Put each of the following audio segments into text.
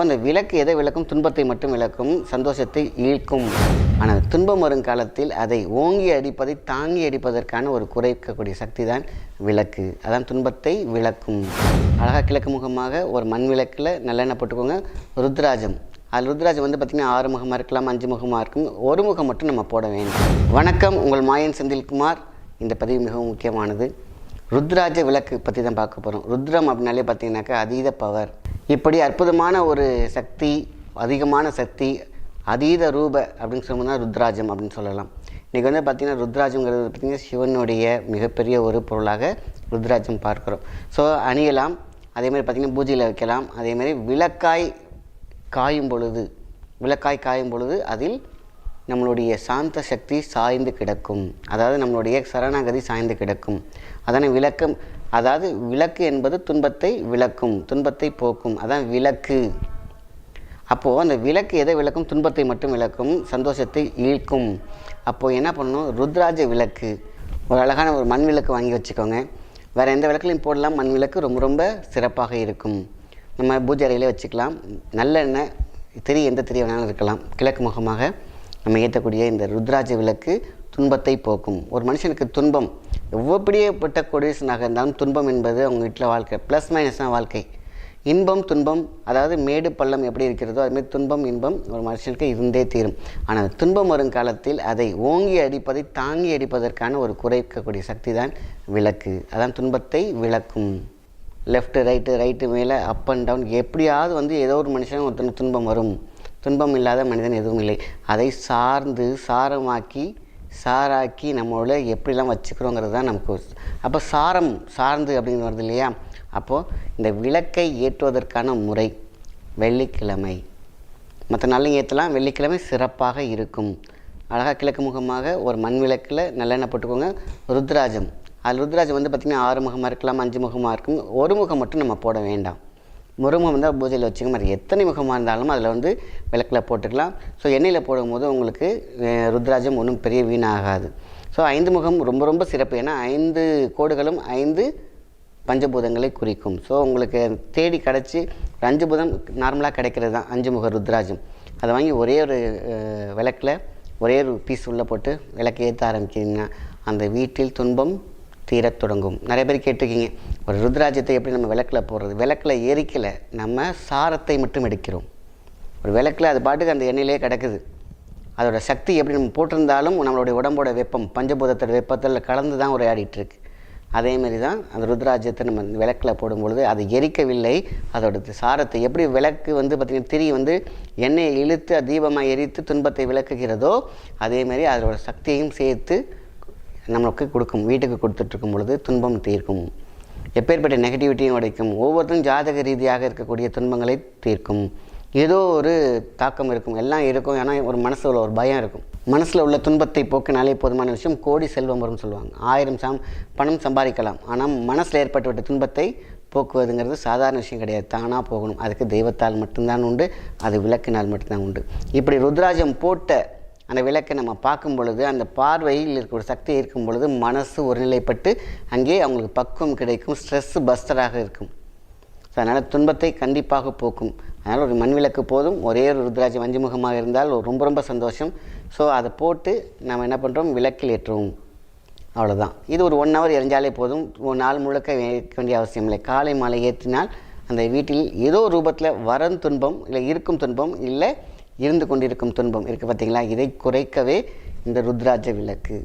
அப்போ அந்த விளக்கு எதை விளக்கும்? துன்பத்தை மட்டும் விளக்கும் சந்தோஷத்தை ஈழ்க்கும் ஆனால் துன்பம் வரும் காலத்தில் அதை ஓங்கி அடிப்பதை தாங்கி அடிப்பதற்கான ஒரு குறைக்கக்கூடிய சக்தி தான் விளக்கு. அதான் துன்பத்தை விளக்கும். அழகாக கிழக்கு முகமாக ஒரு மண் விளக்கில் நல்லெண்ணெய் போட்டுக்கோங்க. ருத்ராஜம். அது ருத்ராஜம் வந்து பார்த்திங்கன்னா ஆறு முகமாக இருக்கலாம் அஞ்சு முகமாக இருக்கும். ஒரு முகம் மட்டும் நம்ம போட வேண்டும். வணக்கம் உங்கள் மாயன் செந்தில்குமார். இந்த பதிவு மிகவும் முக்கியமானது. ருத்ராஜ விளக்கு பற்றி தான் பார்க்க போகிறோம் ருத்ரம் அப்படின்னாலே பார்த்தீங்கன்னாக்கா அதீத பவர் இப்படி அற்புதமான ஒரு சக்தி அதிகமான சக்தி அதீத ரூப அப்படின்னு சொன்னோம்னா ருத்ராஜம் அப்படின்னு சொல்லலாம். இன்றைக்கி வந்து பார்த்திங்கன்னா ருத்ராஜங்கிறது பார்த்திங்கன்னா சிவனுடைய மிகப்பெரிய ஒரு பொருளாக ருத்ராஜம் பார்க்குறோம். ஸோ அணியலாம். அதேமாதிரி பார்த்திங்கன்னா பூஜையில் வைக்கலாம். அதேமாதிரி விளக்காய் காயும் பொழுது விளக்காய் காயும் பொழுது அதில் நம்மளுடைய சாந்த சக்தி சாய்ந்து கிடக்கும். அதாவது நம்மளுடைய சரணாகதி சாய்ந்து கிடக்கும். அதனை விளக்கம் அதாவது விளக்கு என்பது துன்பத்தை விளக்கும் துன்பத்தை போக்கும். அதான் விளக்கு. அப்போது அந்த விளக்கு எதை விளக்கும்? துன்பத்தை மட்டும் விளக்கும் சந்தோஷத்தை ஈழ்க்கும் அப்போது என்ன பண்ணணும்? ருத்ராஜ விளக்கு. ஒரு அழகான ஒரு மண் விளக்கு வாங்கி வச்சுக்கோங்க. வேறு எந்த விளக்குலையும் போடலாம். மண் விளக்கு ரொம்ப ரொம்ப சிறப்பாக இருக்கும். நம்ம பூஜை அறையிலே வச்சுக்கலாம். நல்லெண்ணெய் திரி எந்த திரி வேணாலும் இருக்கலாம். கிழக்கு முகமாக. நம்ம ஏற்றக்கூடிய இந்த ருத்ராஜ விளக்கு துன்பத்தை போக்கும். ஒரு மனுஷனுக்கு துன்பம் எவ்வளோப்படியப்பட்ட கொடியசனாக இருந்தாலும் துன்பம் என்பது அவங்க வீட்டில் வாழ்க்கை. ப்ளஸ் மைனஸ் தான் வாழ்க்கை. இன்பம் துன்பம் அதாவது மேடு பள்ளம் எப்படி இருக்கிறதோ அதுமாரி துன்பம் இன்பம் ஒரு மனுஷனுக்கு இருந்தே தீரும். ஆனால் துன்பம் வரும் காலத்தில் அதை ஓங்கி அடிப்பதை தாங்கி அடிப்பதற்கான ஒரு குறைக்கக்கூடிய சக்தி தான் விளக்கு. அதான் துன்பத்தை விளக்கும். லெஃப்ட்டு ரைட்டு ரைட்டு மேலே அப் அண்ட் டவுன் எப்படியாவது வந்து ஏதோ ஒரு மனுஷன் ஒருத்தன் துன்பம் வரும். துன்பம் இல்லாத மனிதன் எதுவும் இல்லை. அதை சார்ந்து சாரமாக்கி சாராக்கி நம்மளோட எப்படிலாம் வச்சுக்கிறோங்கிறது தான் நமக்கு அப்போ சாரம் சார்ந்து அப்படிங்கிறது வருது இல்லையா? அப்போது இந்த விளக்கை ஏற்றுவதற்கான முறை வெள்ளிக்கிழமை. மற்ற நாளையும் ஏற்றலாம். வெள்ளிக்கிழமை சிறப்பாக இருக்கும். அழகாக கிழக்கு முகமாக ஒரு மண் விளக்கில் நல்லெண்ணெய் போட்டுக்கோங்க. ருத்ராஜம். அது ருத்ராஜம் வந்து பார்த்திங்கன்னா ஆறு முகமாக இருக்கலாம் அஞ்சு முகமாக இருக்கும். ஒரு முகம் மட்டும் நம்ம போட வேண்டாம். முருகம் வந்து பூஜையில் வச்சுக்க மாதிரி எத்தனை முகமாக இருந்தாலும் அதில் வந்து விளக்கில் போட்டுக்கலாம். ஸோ எண்ணெயில் போடும்போது உங்களுக்கு ருத்ராஜம் ஒன்றும் பெரிய வீணாகாது. ஸோ ஐந்து முகம் ரொம்ப ரொம்ப சிறப்பு. ஏன்னா ஐந்து கோடுகளும் ஐந்து பஞ்சபூதங்களை குறிக்கும். ஸோ உங்களுக்கு தேடி கிடச்சி ஒரு அஞ்சு பூதம் நார்மலாக கிடைக்கிறது தான். அஞ்சு முக ருத்ராஜம். அதை வாங்கி ஒரே ஒரு விளக்கில் ஒரே ஒரு பீஸ் உள்ளே போட்டு விளக்கு ஏற்ற ஆரம்பிக்கிறீங்கன்னா அந்த வீட்டில் துன்பம் தீரத் தொடங்கும். நிறைய பேர் கேட்டிருக்கீங்க ஒரு ருத்ராஜ்யத்தை எப்படி நம்ம விளக்கில் போடுறது? விளக்கில் எரிக்கலை நம்ம சாரத்தை மட்டும் எடுக்கிறோம். ஒரு விளக்கில் அது பாட்டுக்கு அந்த எண்ணெயிலே கிடக்குது. அதோடய சக்தி எப்படி நம்ம போட்டிருந்தாலும் நம்மளுடைய உடம்போட வெப்பம் பஞ்சபூதத்தோட வெப்பத்தில் கலந்து தான் உரையாடிட்டுருக்கு. அதேமாரி தான் அந்த ருத்ராஜ்யத்தை நம்ம விளக்கில் போடும்பொழுது அது எரிக்கவில்லை. அதோட சாரத்தை எப்படி விளக்கு வந்து பார்த்திங்கன்னா திரி வந்து எண்ணெயை இழுத்து தீபமாக எரித்து துன்பத்தை விளக்குகிறதோ அதேமாரி அதோட சக்தியையும் சேர்த்து நமக்கு கொடுக்கும் வீட்டுக்கு கொடுத்துட்ருக்கும் பொழுது துன்பம் தீர்க்கும். எப்பேற்பட்ட நெகட்டிவிட்டியும் உடைக்கும். ஒவ்வொருத்தரும் ஜாதக ரீதியாக இருக்கக்கூடிய துன்பங்களை தீர்க்கும். ஏதோ ஒரு தாக்கம் இருக்கும். எல்லாம் இருக்கும். ஏன்னா ஒரு மனசில் உள்ள ஒரு பயம் இருக்கும். மனசில் உள்ள துன்பத்தை போக்கினாலே போதுமான விஷயம் கோடி செல்வம் வரும்னு சொல்லுவாங்க. ஆயிரம் சாம் பணம் சம்பாதிக்கலாம். ஆனால் மனசில் ஏற்பட்டுவிட்ட துன்பத்தை போக்குவதுங்கிறது சாதாரண விஷயம் கிடையாது. தானாக போகணும். அதுக்கு தெய்வத்தால் மட்டும்தான் உண்டு. அது விளக்கினால் மட்டும்தான் உண்டு. இப்படி ருத்ராஜம் போட்ட அந்த விளக்கை நம்ம பார்க்கும் பொழுது அந்த பார்வையில் இருக்கிற ஒரு சக்தி இருக்கும் பொழுது மனசு ஒருநிலைப்பட்டு அங்கே அவங்களுக்கு பக்குவம் கிடைக்கும் ஸ்ட்ரெஸ் பஸ்டராக இருக்கும். ஸோ அதனால் துன்பத்தை கண்டிப்பாக போக்கும். அதனால் ஒரு மண் விளக்கு போதும் ஒரே ஒரு ருத்ராஜ வஞ்சிமுகமாக இருந்தால் ரொம்ப ரொம்ப சந்தோஷம். ஸோ அதை போட்டு நம்ம என்ன பண்ணுறோம் விளக்கில் ஏற்றுவோம். அவ்வளோதான் இது ஒரு ஒன் ஹவர் எரிஞ்சாலே போதும். ஒரு நாள் முழுக்க ஏற்க வேண்டிய அவசியம் இல்லை. காலை மாலை ஏற்றினால் அந்த வீட்டில் ஏதோ ரூபத்தில் வரும் துன்பம் இல்லை இருக்கும் துன்பம் இல்லை இருந்து கொண்டிருக்கும் துன்பம் இருக்குது பார்த்தீங்களா? இதை குறைக்கவே இந்த ருத்ராஜ விளக்கு.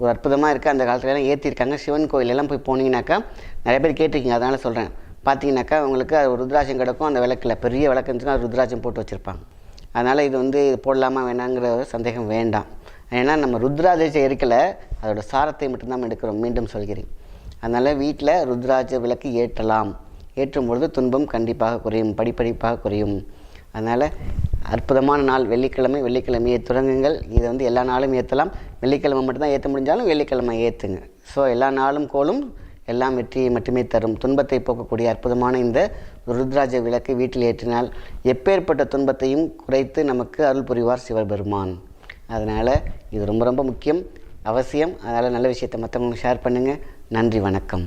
ஒரு அற்புதமாக இருக்குது அந்த காலத்துலலாம் ஏற்றிருக்காங்க சிவன் கோயிலெல்லாம் போய் போனீங்கன்னாக்கா நிறைய பேர் கேட்டிருக்கீங்க. அதனால் சொல்கிறேன் பார்த்தீங்கன்னாக்கா உங்களுக்கு அது ஒரு ருத்ராஜம் கிடக்கும். அந்த விளக்கில் பெரிய விளக்கு இருந்துச்சுன்னா ருத்ராஜம் போட்டு வச்சுருப்பாங்க. அதனால் இது வந்து போடலாமா வேணாங்கிற சந்தேகம் வேண்டாம். ஏன்னா நம்ம ருத்ராஜத்தை எரிக்கலை. அதோட சாரத்தை மட்டும்தான் எடுக்கிறோம். மீண்டும் சொல்கிறேன். அதனால் வீட்டில் ருத்ராஜ விளக்கு ஏற்றலாம். ஏற்றும் பொழுது துன்பம் கண்டிப்பாக குறையும். படிப்படிப்பாக குறையும். அதனால் அற்புதமான நாள் வெள்ளிக்கிழமை வெள்ளிக்கிழமையை தொடங்குங்கள். இதை வந்து எல்லா நாளும் ஏற்றலாம். வெள்ளிக்கிழமை மட்டும்தான் ஏற்ற முடிஞ்சாலும் வெள்ளிக்கிழமை ஏற்றுங்க. ஸோ எல்லா நாளும் கோலும் எல்லாம் வெற்றியை மட்டுமே தரும். துன்பத்தை போக்கக்கூடிய அற்புதமான இந்த ருத்ராஜ விளக்கை வீட்டில் ஏற்றினால் எப்பேற்பட்ட துன்பத்தையும் குறைத்து நமக்கு அருள் புரிவார் சிவபெருமான். அதனால் இது ரொம்ப ரொம்ப முக்கியம் அவசியம். அதனால் நல்ல விஷயத்தை மற்றவங்களுக்கு ஷேர் பண்ணுங்கள் நன்றி வணக்கம்.